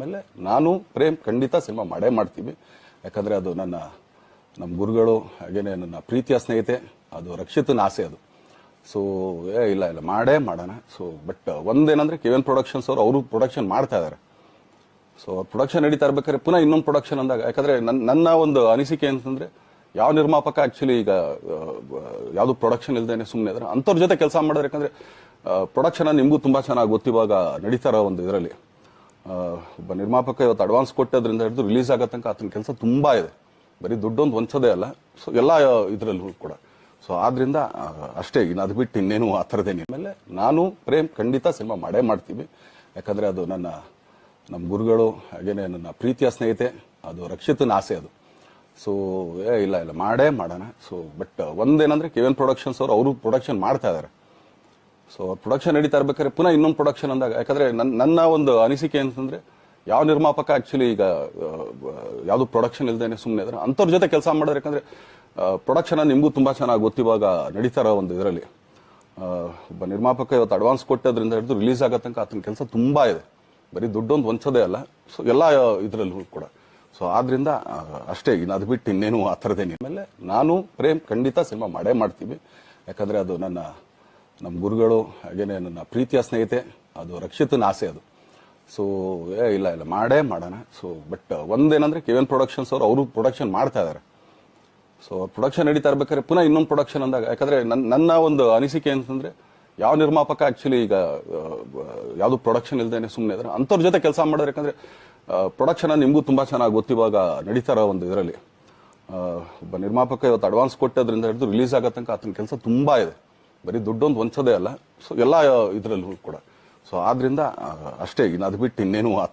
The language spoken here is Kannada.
ಆಮೇಲೆ ನಾನು ಪ್ರೇಮ್ ಖಂಡಿತ ಸಿನಿಮಾ ಮಾಡೇ ಮಾಡ್ತೀವಿ. ಯಾಕಂದ್ರೆ ಅದು ನನ್ನ ನಮ್ಮ ಗುರುಗಳು, ಹಾಗೇನೆ ನನ್ನ ಪ್ರೀತಿಯ ಸ್ನೇಹಿತೆ, ಅದು ರಕ್ಷಿತನ ಆಸೆ ಅದು. ಸೊ ಏ, ಇಲ್ಲ ಇಲ್ಲ, ಮಾಡೇ ಮಾಡೋಣ. ಸೊ ಬಟ್ ಒಂದೇನಂದ್ರೆ ಕೆ ಎನ್ ಪ್ರೊಡಕ್ಷನ್ಸ್ ಅವರು ಅವರು ಪ್ರೊಡಕ್ಷನ್ ಮಾಡ್ತಾ ಇದ್ದಾರೆ ಸೊ ಪ್ರೊಡಕ್ಷನ್ ನಡೀತಾ ಇರ್ಬೇಕಾದ್ರೆ ಪುನಃ ಇನ್ನೊಂದು ಪ್ರೊಡಕ್ಷನ್ ಅಂದಾಗ, ಯಾಕಂದ್ರೆ ನನ್ನ ನನ್ನ ಒಂದು ಅನಿಸಿಕೆ ಅಂತಂದ್ರೆ ಯಾವ ನಿರ್ಮಾಪಕ ಆ್ಯಕ್ಚುಲಿ ಈಗ ಯಾವುದು ಪ್ರೊಡಕ್ಷನ್ ಇಲ್ದೇನೆ ಸುಮ್ಮನೆ ಇದ್ರೆ, ಅಂಥವ್ರ ಜೊತೆ ಕೆಲಸ ಮಾಡಿದ್ರೆ ಯಾಕಂದ್ರೆ ಪ್ರೊಡಕ್ಷನ್ ನಿಮಗೂ ತುಂಬಾ ಚೆನ್ನಾಗಿ ಗೊತ್ತಿವಾಗ ನಡೀತಾರ ಒಂದು ಇದರಲ್ಲಿ. ಒಬ್ಬ ನಿರ್ಮಾಪಕ ಇವತ್ತು ಅಡ್ವಾನ್ಸ್ ಕೊಟ್ಟದ್ರಿಂದ ಹಿಡಿದು ರಿಲೀಸ್ ಆಗೋ ತನಕ ಆತನ ಕೆಲಸ ತುಂಬಾ ಇದೆ. ಬರೀ ದುಡ್ಡೊಂದು ಹೊಂಚೋದೇ ಅಲ್ಲ, ಸೊ ಎಲ್ಲ ಇದರಲ್ಲೂ ಕೂಡ. ಸೊ ಆದ್ರಿಂದ ಅಷ್ಟೇ, ಇನ್ನು ಅದು ಬಿಟ್ಟು ಇನ್ನೇನು ಆ ಥರದ್ದೇನು ಆಮೇಲೆ ನಾನು ಪ್ರೇಮ್ ಖಂಡಿತ ಸಿನಿಮಾ ಮಾಡೇ ಮಾಡ್ತೀವಿ. ಯಾಕಂದ್ರೆ ಅದು ನನ್ನ ನಮ್ಮ ಗುರುಗಳು, ಹಾಗೇನೆ ನನ್ನ ಪ್ರೀತಿಯ ಸ್ನೇಹಿತೆ, ಅದು ರಕ್ಷಿತನ ಆಸೆ ಅದು. ಸೊ, ಏ, ಇಲ್ಲ ಇಲ್ಲ, ಮಾಡೇ ಮಾಡೋಣ. ಸೊ, ಬಟ್, ಒಂದೇನಂದ್ರೆ ಕೆ ಎನ್ ಪ್ರೊಡಕ್ಷನ್ಸ್ ಅವರು ಅವರು ಪ್ರೊಡಕ್ಷನ್ ಮಾಡ್ತಾ ಇದ್ದಾರೆ. ಸೊ ಪ್ರೊಡಕ್ಷನ್ ನಡೀತಾ ಇರ್ಬೇಕಾದ್ರೆ ಪುನಃ ಇನ್ನೊಂದು ಪ್ರೊಡಕ್ಷನ್ ಅಂದಾಗ, ಯಾಕಂದ್ರೆ ನನ್- ನನ್ನ ಒಂದು ಅನಿಸಿಕೆ ಅಂತಂದ್ರೆ ಯಾವ ನಿರ್ಮಾಪಕ ಆಕ್ಚುಲಿ ಈಗ ಯಾವುದು ಪ್ರೊಡಕ್ಷನ್ ಇಲ್ದೇನೆ ಸುಮ್ಮನೆ ಇದ್ರೆ, ಅಂಥವ್ರ ಜೊತೆ ಕೆಲಸ ಮಾಡಿದ್ರೆ ಯಾಕಂದ್ರೆ ಪ್ರೊಡಕ್ಷನ್ ನಿಮಗೂ ತುಂಬಾ ಚೆನ್ನಾಗಿ ಗೊತ್ತಿವಾಗ ನಡೀತಾರ ಒಂದು ಇದರಲ್ಲಿ. ಒಬ್ಬ ನಿರ್ಮಾಪಕ ಇವತ್ತು ಅಡ್ವಾನ್ಸ್ ಕೊಟ್ಟದ್ರಿಂದ ಹಿಡಿದು ರಿಲೀಸ್ ಆಗೋ ತನಕ ಆತನ ಕೆಲಸ ತುಂಬಾ ಇದೆ. ಬರೀ ದುಡ್ಡೊಂದು ಹೊಂಚೋದೇ ಅಲ್ಲ ಸೊ ಎಲ್ಲ ಇದರಲ್ಲೂ ಕೂಡ. ಸೊ ಆದ್ರಿಂದ ಅಷ್ಟೇ, ಇನ್ನು ಅದು ಬಿಟ್ಟು ಇನ್ನೇನು ಆ ಥರದೇನು ಆಮೇಲೆ ನಾನು, ಪ್ರೇಮ್, ಖಂಡಿತ ಸಿನಿಮಾ ಮಾಡೇ ಮಾಡ್ತೀವಿ. ಯಾಕಂದ್ರೆ ಅದು ನನ್ನ ನಮ್ಮ ಗುರುಗಳು ಹಾಗೇನೆ ನನ್ನ ಪ್ರೀತಿಯ ಸ್ನೇಹಿತೆ, ಅದು ರಕ್ಷಿತನ ಆಸೆ ಅದು. ಸೊ ಏ, ಇಲ್ಲ ಇಲ್ಲ, ಮಾಡೇ ಮಾಡೋಣ. ಸೊ ಬಟ್ ಒಂದೇನಂದ್ರೆ ಕೆ ಎನ್ ಪ್ರೊಡಕ್ಷನ್ಸ್ ಅವರು ಅವರು ಪ್ರೊಡಕ್ಷನ್ ಮಾಡ್ತಾ ಇದ್ದಾರೆ ಸೊ ಪ್ರೊಡಕ್ಷನ್ ನಡೀತಾ ಇರ್ಬೇಕಾದ್ರೆ ಪುನಃ ಇನ್ನೊಂದು ಪ್ರೊಡಕ್ಷನ್ ಅಂದಾಗ, ಯಾಕಂದ್ರೆ ನನ್- ನನ್ನ ಒಂದು ಅನಿಸಿಕೆ ಅಂತಂದ್ರೆ ಯಾವ ನಿರ್ಮಾಪಕ ಆಕ್ಚುಲಿ ಈಗ ಯಾವುದು ಪ್ರೊಡಕ್ಷನ್ ಇಲ್ದೇನೆ ಸುಮ್ಮನೆ ಇದ್ರೆ, ಅಂಥವ್ರ ಜೊತೆ ಕೆಲಸ ಮಾಡೋದು ಯಾಕಂದ್ರೆ ಪ್ರೊಡಕ್ಷನ್ ನಿಮಗೂ ತುಂಬಾ ಚೆನ್ನಾಗಿ ಗೊತ್ತಿವಾಗ ನಡೀತಾ ಇರೋ ಒಂದು ಇದರಲ್ಲಿ. ಒಬ್ಬ ನಿರ್ಮಾಪಕ ಇವತ್ತು ಅಡ್ವಾನ್ಸ್ ಕೊಟ್ಟದ್ರಿಂದ ಹಿಡಿದು ರಿಲೀಸ್ ಆಗೋ ತನಕ ಆತನ ಕೆಲಸ ತುಂಬಾ ಇದೆ. ಬರೀ ದುಡ್ಡೊಂದು ಹೊಂಚೋದೇ ಅಲ್ಲ. ಸೊ ಎಲ್ಲ ಇದರಲ್ಲೂ ಕೂಡ. ಸೊ ಆದ್ರಿಂದ ಅಷ್ಟೇ, ಇನ್ನು ಅದು ಬಿಟ್ಟು ಇನ್ನೇನು ಆ